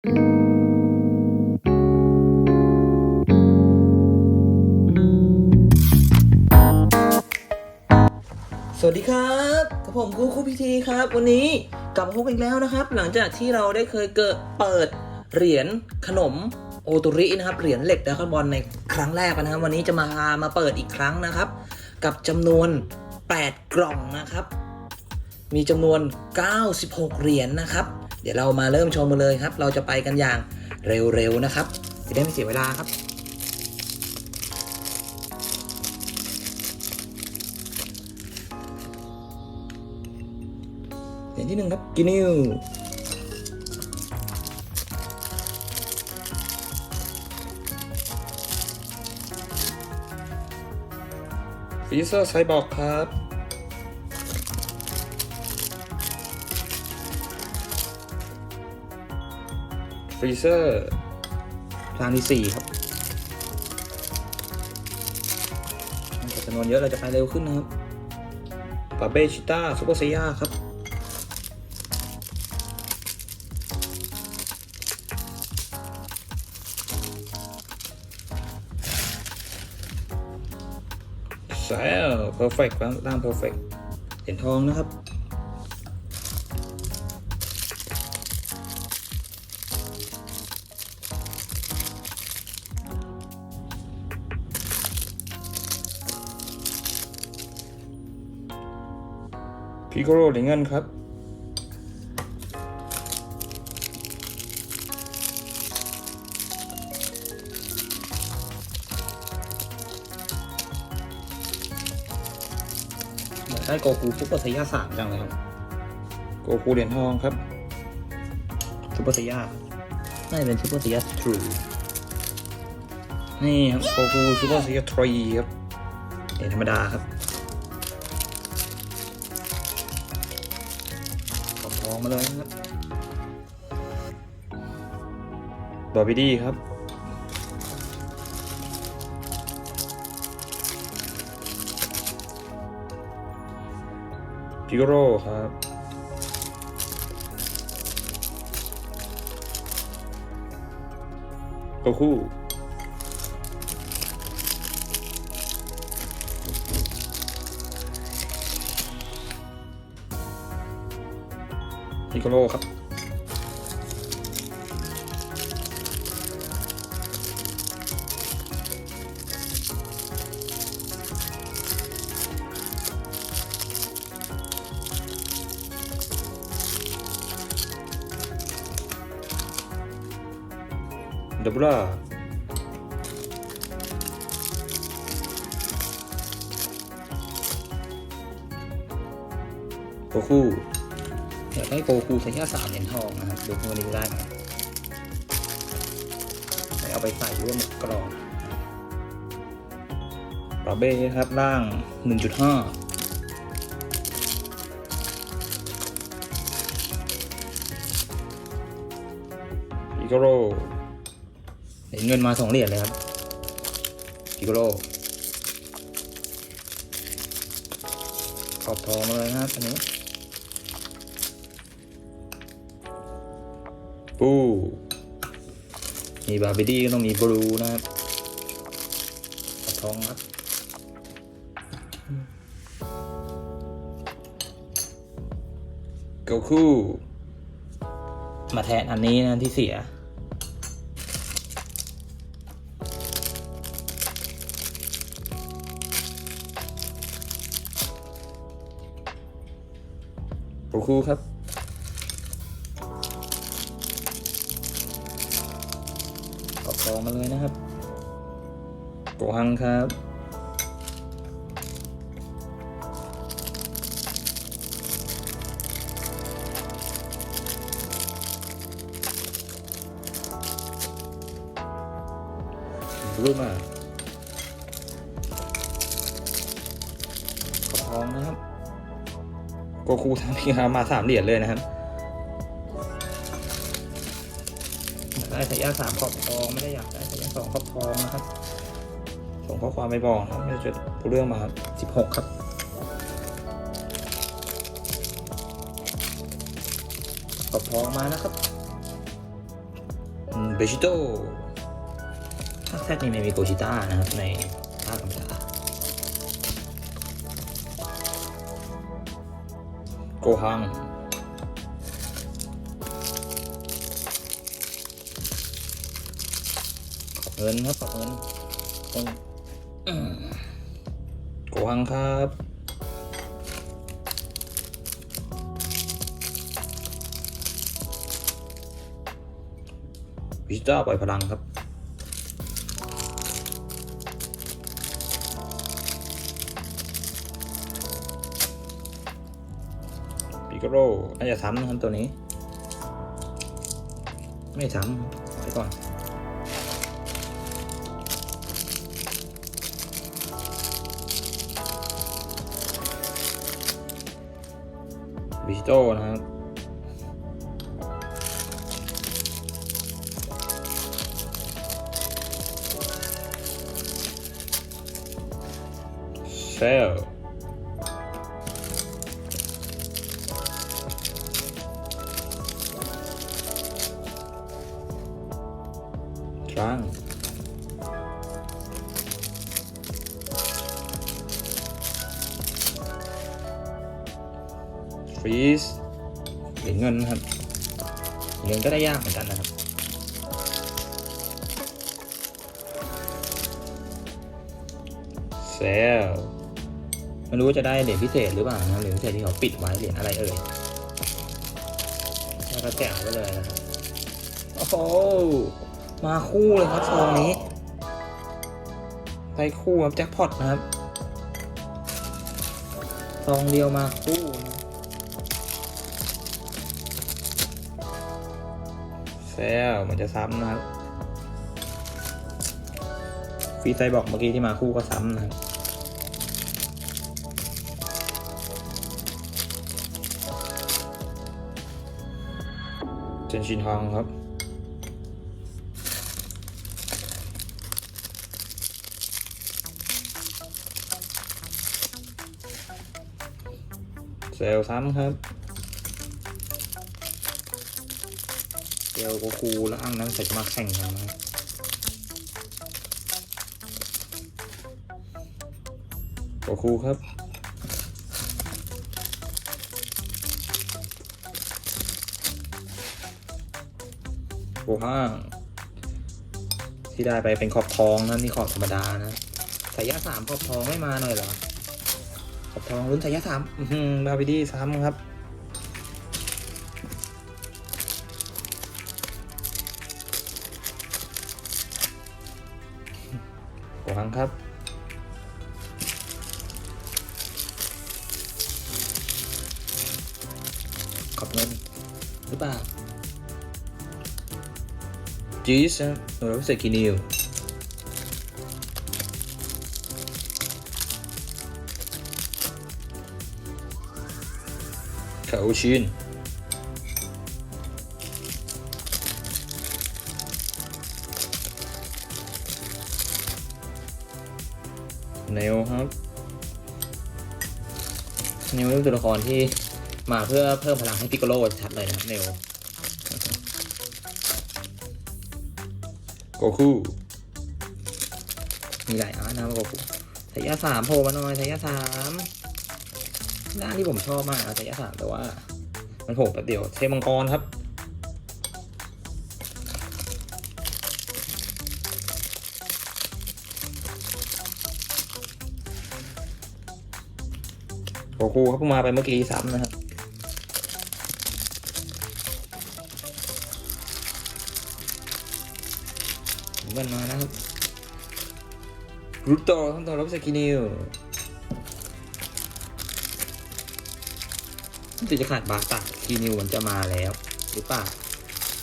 สวัสดีครับกับผมคูคูพิธีครับ วันนี้กลับมาพบกันอีกแล้วนะครับ หลังจากที่เราได้เคยเกิดเปิดเหรียญขนมโอตุรินะครับเหรียญเหล็กดราก้อนบอลในครั้งแรกนะครับ วันนี้จะมามาเปิดอีกครั้งนะครับ กับจำนวน 8 กล่องนะครับ มีจำนวน 96 เหรียญนะครับ เดี๋ยวเรามาเริ่มชมกันเลยครับ เราจะไปกันอย่างเร็วๆนะครับ จะได้ไม่เสียเวลาครับเหรียญที่หนึ่งครับกินิวฟีเซอร์ไซบอร์กครับ ฟรีเซอร์พลางที่สี่ครับจำนวนเยอะเราจะไปเร็วขึ้นนะครับปาเบชิต้าซูเปอร์เซียครับแซลเพอร์เฟกต์ครับร่างเพอร์เฟกต์เหรียญทองนะครับ พิโกโรเหรียญเงินครับเหมือนได้โกคูซุปเปอร์ไซย่าสามจังเลยครับโกคูเหรียญทองครับซุปเปอร์ไซย่าน่าจะเป็นซุปเปอร์ไซย่าทรูนี่ครับโกคูซุปเปอร์ไซย่าทรีครับเหรียญธรรมดาครับ มาเลยนะครับบอบิดี้ครับ พิโกโรครับโกคู พิโกโรครับ ดับล่าโกคู อยากได้โกคูใส่แค่สามเหรียญทองนะครับดูวันนี้ได้ไหมเอาไปใส่ร่วมกับกรองปราเบ้ครับล่าง 1.5อีโกโรเหรียญเงินมาสองเหรียญเลยครับอีโกโรขอบทองมาเลยนะครับอันนี้ ปูมีบาร์บีดี้ก็ต้องมีบลูนะครับขอบทองครับโกคูมาแทนอันนี้นะที่เสียโกคูครับ อบทองมาเลยนะครับโกฮังครับรูปมาขอทองนะครับ โกคูทำพีฮามาสามเหรียญเลยนะครับ ได้สายยาสามขอบทองไม่ได้อยากได้สายยาสองขอบทองนะครับ ส่งข้อความไปบอกครับไม่จะรู้เรื่องมาสิบหกครับขอบทองมานะครับเบชิโต้ภาคแรกนี่ไม่มีโกชิต้านะครับในภาคธรรมดาโกฮัง เงินครับขอบเงินคนกหังครับวิจิต้าปล่อยพลังครับปิกโร่น่าจะซ้ำนะครับตัวนี้ ไม่ซ้ำไว้ก่อน โต้นะครับเซล ฟรีสเหรียญเงินนะครับเหรียญก็ได้ยากเหมือนกันนะครับเซลไม่รู้ว่าจะได้เหรียญพิเศษหรือเปล่านะเหรียญพิเศษที่เขาปิดไว้เหรียญอะไรเอ่ยแล้วก็แจกไปเลยนะครับโอ้โหมาคู่เลยครับซองนี้ได้คู่ครับแจ็คพอตนะครับซองเดียวมาคู่ นะเซลมันจะซ้ำนะครับฟีไซบอกเมื่อกี้ที่มาคู่ก็ซ้ำนะครับเจนชินฮองครับเซลซ้ำครับ เซลลโกคูและอ้างนั้นใส่จมาแข่งกันนะครูครับห้างที่ได้ไปเป็นขอบทองนะนี่ขอบธรรมดานะสายยะสามขอบทองไม่มาหน่อยเหรอขอบทองลุ้นสายยะสามอือหือบาบิดี้ซ้ำครับ จีสนะโนรสเซกินิวคาโอชินเนลครับเนลเป็นตัวละครที่มาเพื่อเพิ่มพลังให้ปิโกโลชัดเลยนะเนล โกคูมีหลายอาร์ตนะโกคูสายยาสามโผล่มาหน่อยสายยาสามด้านที่ผมชอบมากนะสายยาสามแต่ว่า มันโผล่แป๊บเดียวเทมังกรครับโกคูครับเพิ่งมาไปเมื่อกี้ซ้ำนะครับ รูโตทั้งตัวรับสกินิวติจะขาดบาสตากินิวมันจะมาแล้ว หรือเปล่า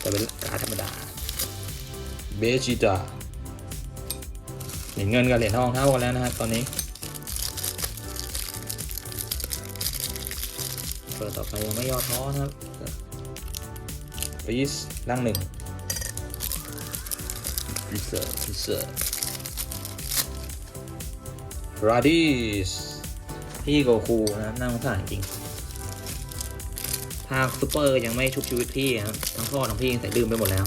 แต่เป็นการดธรรมดา เบจิตาเหรียญเงินกับเหรียญทองเท่ากันแล้วนะครับตอนนี้ เปิดต่อไปยังไม่ย่อท้อนะครับฟีสร่างหนึ่งพิเศษพิเศษราดิสพี่โกคูนะน่าสงสารจริงภาคซูเปอร์ยังไม่ชุบชีวิตพี่นะครับทั้งพ่อทั้งพี่ยังใส่ลืมไปหมดแล้ว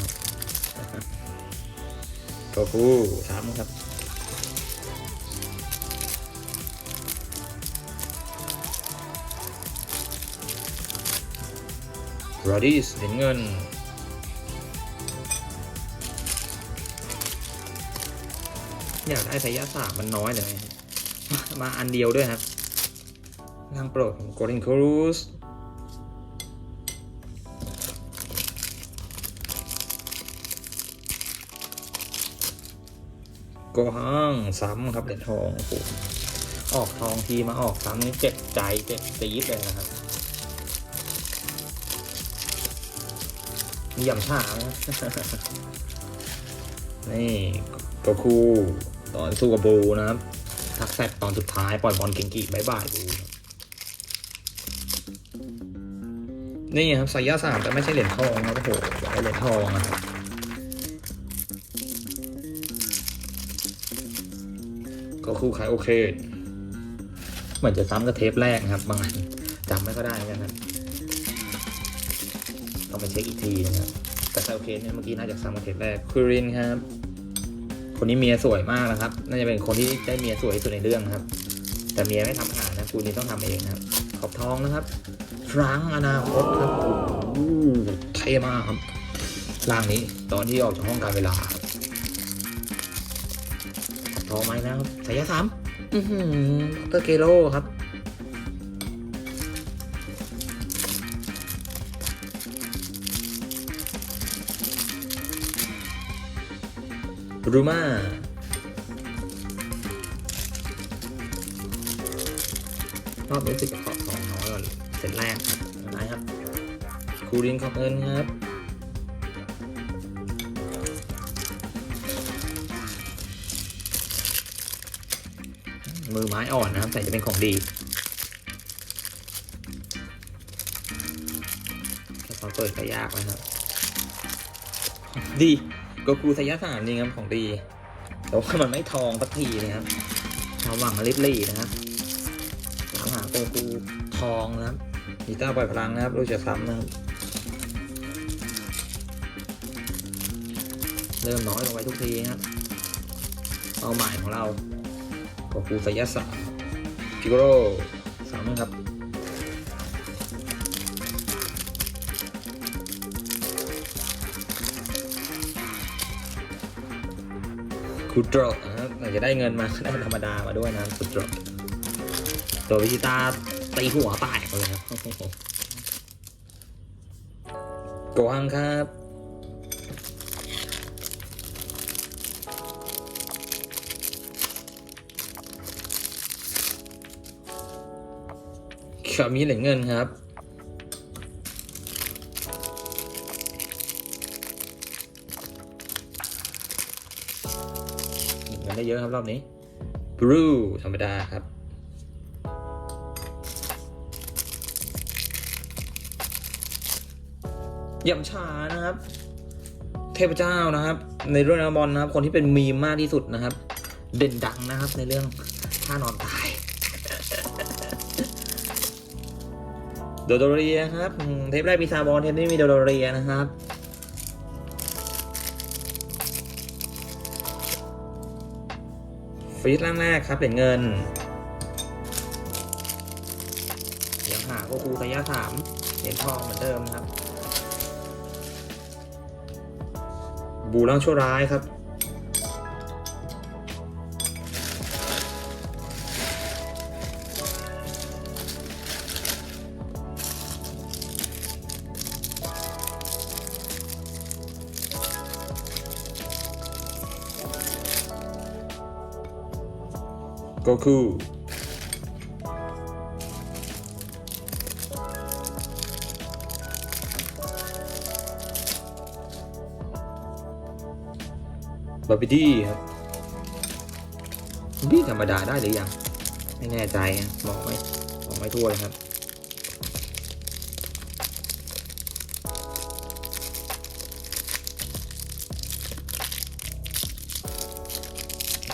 โกคูสามครับรอดิสเหรียญเงินอยากได้สายยาสามมันน้อยเลย มาอันเดียวด้วยครับร่างโปรดของ Golden Cruise โกฮังซ้ำครับเหรียญทองโอ้โหออกทองทีมาออกซ้ำนี่เจ็บใจเจ็บตีดเลยนะครับมีหย่ำชานะนี่โกคูตอนสู้กับบูนะครับ ทักแซดตอนสุดท้ายปล่อยบอลเก่งกีบายบายบูนี่ครับสายยาสามแต่ไม่ใช่เหรียญทองนะโอ้โหอยากได้เหรียญทองนะครับก็คู่ขายโอเค เหมือนจะซ้ำกับเทปแรกนะครับบางอันจำไม่ก็ได้กันนะต้องไปเช็คอีกทีนะครับแต่โอเคเนี่ยเมื่อกี้น่าจะซ้ำกับเทปแรกคูรินครับ คนนี้เมียสวยมากนะครับ น่าจะเป็นคนที่ได้เมียสวยที่สุดในเรื่องครับ แต่เมียไม่ทำอาหารนะคูนี่ต้องทำเองนะครับ ขอบทองนะครับฟรังอนาคตครับโอ้โหเท่มากครับร่างนี้ตอนที่ออกจากห้องการเวลาขอบทองไหมนะครับสายยาสามอือหือดรเกโลครับ รูมารอบรู้สึกจะขอบสองน้อยกว่าเซตแรกนะครับคูรินขอบเงินครับมือไม้อ่อนนะครับใส่จะเป็นของดีแค่ตอเปิดก็ยากนะครับ ดี ก็คูสยะสามจริงครับของดีแต่ว่ามันไม่ทองสักทีนะครับชาวหวังลิบลี่นะครับตามหาโกคูทองนะครับมีต้าปล่อยพลังนะครับรู้จักซ้ำนะครับเริ่มน้อยลงไปทุกทีนะครับเป้าหมายของเราโกคูสยะสามพิโกโรสามครับ คูดรนะครับอาจจะได้เงินมาได้ธรรมดามาด้วยนะคูดรตัววิจิตาตีหัวแตกเลยครับโกฮังครับขามีเหรียญเงินครับ ครับรอบนี้บรูธรรมดาครับ ยำชานะครับ เทพเจ้านะครับ ในเรื่องนักบอลนะครับ คนที่เป็นมีมมากที่สุดนะครับ เด่นดังนะครับ ในเรื่องท่านอนตายโดโดเรียครับ เทปแรกมีซาบอนเทปนี้มีโดโดเรียนะครับ ฟีดล่างแรกครับเหรียญเงินเหรียญหาโกคูสายาสามเหรียญทองเหมือนเดิมครับ บูร่างชั่วร้ายครับ กคูบาร์บีดี้ครับบี้ธรรมดาได้หรือยัง ไม่แน่ใจอะบอกไม่บอกไม่ทั่วเลยครับ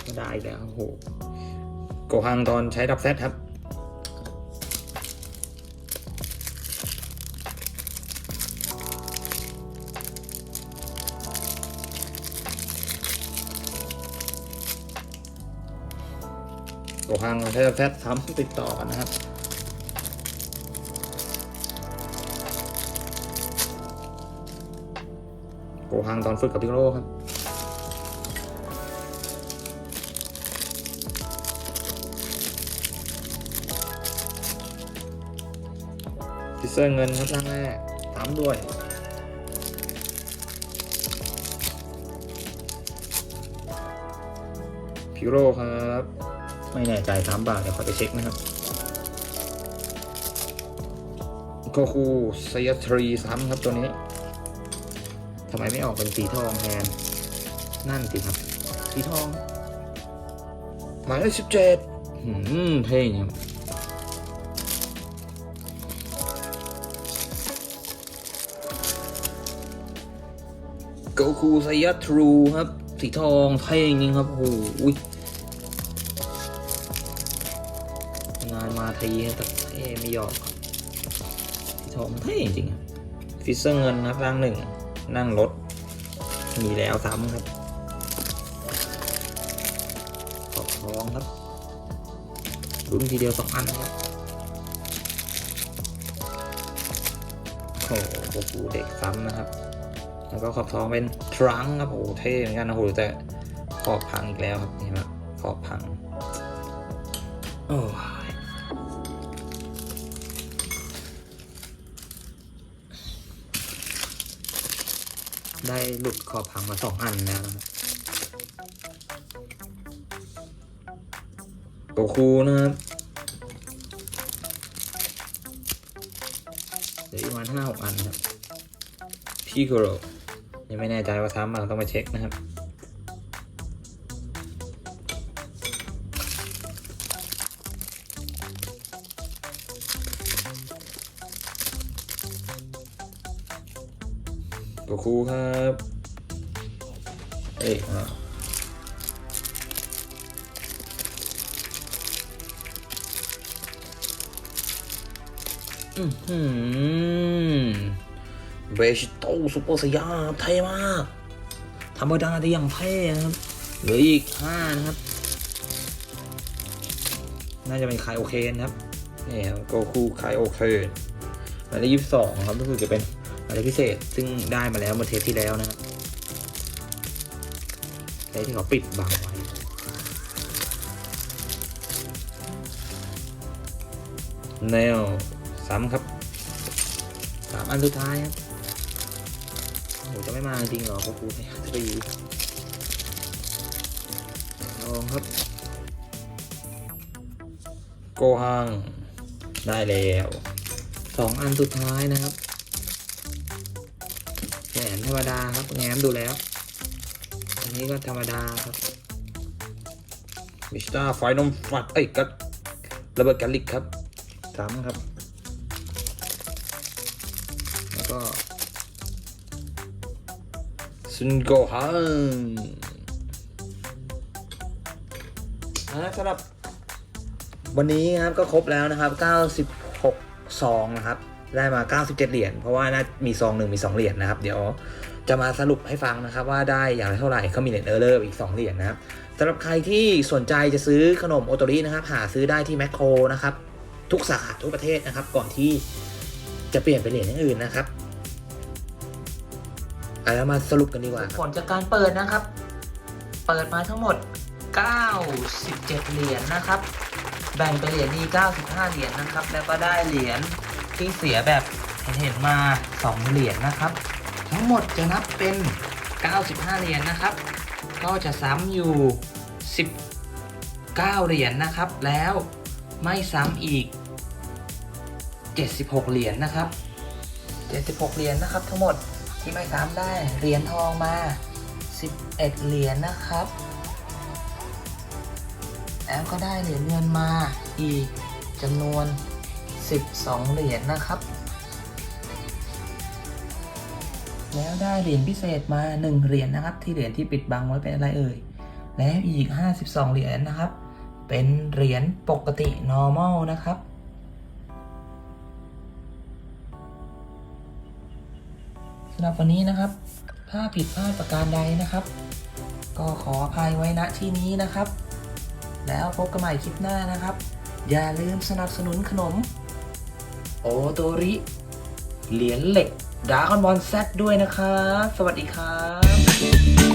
ก็ได้แล้วโอ้โห กหังตอนใช้ดับเซตครับกหังใช้ดับแซตซ้ำติดต่อกันนะครับกหังตอนฝึกกับพิโรครับ พิเซอร์เงินครับร่างแรกตามด้วยพิโรครับ ไม่แน่ใจสามบาท เดี๋ยวขอไปเช็คนะครับโคคูไซยทรีซ้ำครับตัวนี้ทำไมไม่ออกเป็นสีทองแทนนั่นสิครับ สีทอง หมายเลขสิบเจ็ดหืมเท่เนี่ย โกคูไซย a ทรูครับ สีทองเท่จริงครับ โอ้โหอุ๊ยงานมาทีแต่เท่ไม่ยอมสีทองเท่จริงครับฟิสเซอร์เงินนะครับร่างหนึ่ง นั่งรถ มีแล้วซ้ำครับขอบทองครับรุ่นทีเดียวสองอันครับโอ้โหเด็กซ้ำนะครับ แล้วก็ขอบท้องเป็นทรังครับโอ้โหเท่เหมือนกันนะโหแต่ขอบพังอีกแล้วครับนี่มาขอบพังโอ้ได้หลุดขอบพังมาสองอันแล้วนะครับโกคูนะครับเหลืออีกประมาณห้าหกอันนะครับพี่โคโร ยังไม่แน่ใจว่าซ้ำมาต้องมาเช็คนะครับโกคูครับเอ้ยอะอือหือ เบชิโต้ซูเปอร์สยามเท่มากธรรมดาแต่ยังเท่ครับเหลืออีกห้านะครับ น่าจะเป็นคายโอเคนครับนี่ครับโกคูคายโอเคนหมายเลขยี่สิบสองครับรู้สึกจะเป็นหมายเลขพิเศษซึ่งได้มาแล้วเมื่อเทปที่แล้วนะครับเทปที่เขาปิดบังไว้แนวซ้ำครับสามอันสุดท้ายครับ โอ้โหจะไม่มาจริงเหรอพวกกูเนี่ยจะไปอยู่ลองครับ โกฮัง ได้แล้วสองอันสุดท้ายนะครับแขนธรรมดาครับแง้มดูแล้ว อันนี้ก็ธรรมดาครับมิสตาไฟนอมฟัดเอ้ยก็ระเบิดกันลิกครับซ้ำครับ ซุนโกฮังอ่าสำหรับ วันนี้ครับก็ครบแล้วนะครับ 96 ซองนะครับ ได้มา 97 เหรียญเพราะว่าน่ามีซองหนึ่งมี 2 เหรียญนะครับ เดี๋ยวจะมาสรุปให้ฟังนะครับ ว่าได้อย่างไรเท่าไหร่เขามีเหรียญเออร์เลอร์อีก 2 เหรียญนะครับสำหรับใครที่สนใจจะซื้อขนมโอโตรินะครับ หาซื้อได้ที่แมคโครนะครับ ทุกสาขาทุกประเทศนะครับ ก่อนที่จะเปลี่ยนเป็นเหรียญที่อื่นนะครับ อาแล้วมาสรุปกันดีกว่าผลจากการเปิดนะครับ เปิดมาทั้งหมด 97 เหรียญนะครับ แบ่งเป็นเหรียญดี 95 เหรียญนะครับ แล้วก็ได้เหรียญที่เสียแบบเห็นๆมา 2 เหรียญนะครับ ทั้งหมดจะนับเป็น 95 เหรียญนะครับ ก็จะซ้ำอยู่ 19 เหรียญนะครับ แล้วไม่ซ้ำอีก 76 เหรียญนะครับ 76 เหรียญนะครับทั้งหมด ที่ไม่ซ้ำได้เหรียญทองมา 11 เหรียญนะครับแล้วก็ได้เหรียญเงินมาอีกจำนวน 12 เหรียญนะครับ แล้วได้เหรียญพิเศษมา 1 เหรียญนะครับ ที่เหรียญที่ปิดบังไว้เป็นอะไรเอ่ย แล้วอีก 52 เหรียญนะครับ เป็นเหรียญปกติ normal นะครับ สำหรับวันนี้นะครับ ถ้าผิดพลาดประการใดนะครับ ก็ขออภัยไว้ณที่นี้นะครับ แล้วพบกันใหม่คลิปหน้านะครับ อย่าลืมสนับสนุนขนม โอโตริ เหรียญเหล็กดากอนบอลแซดด้วยนะครับ สวัสดีครับ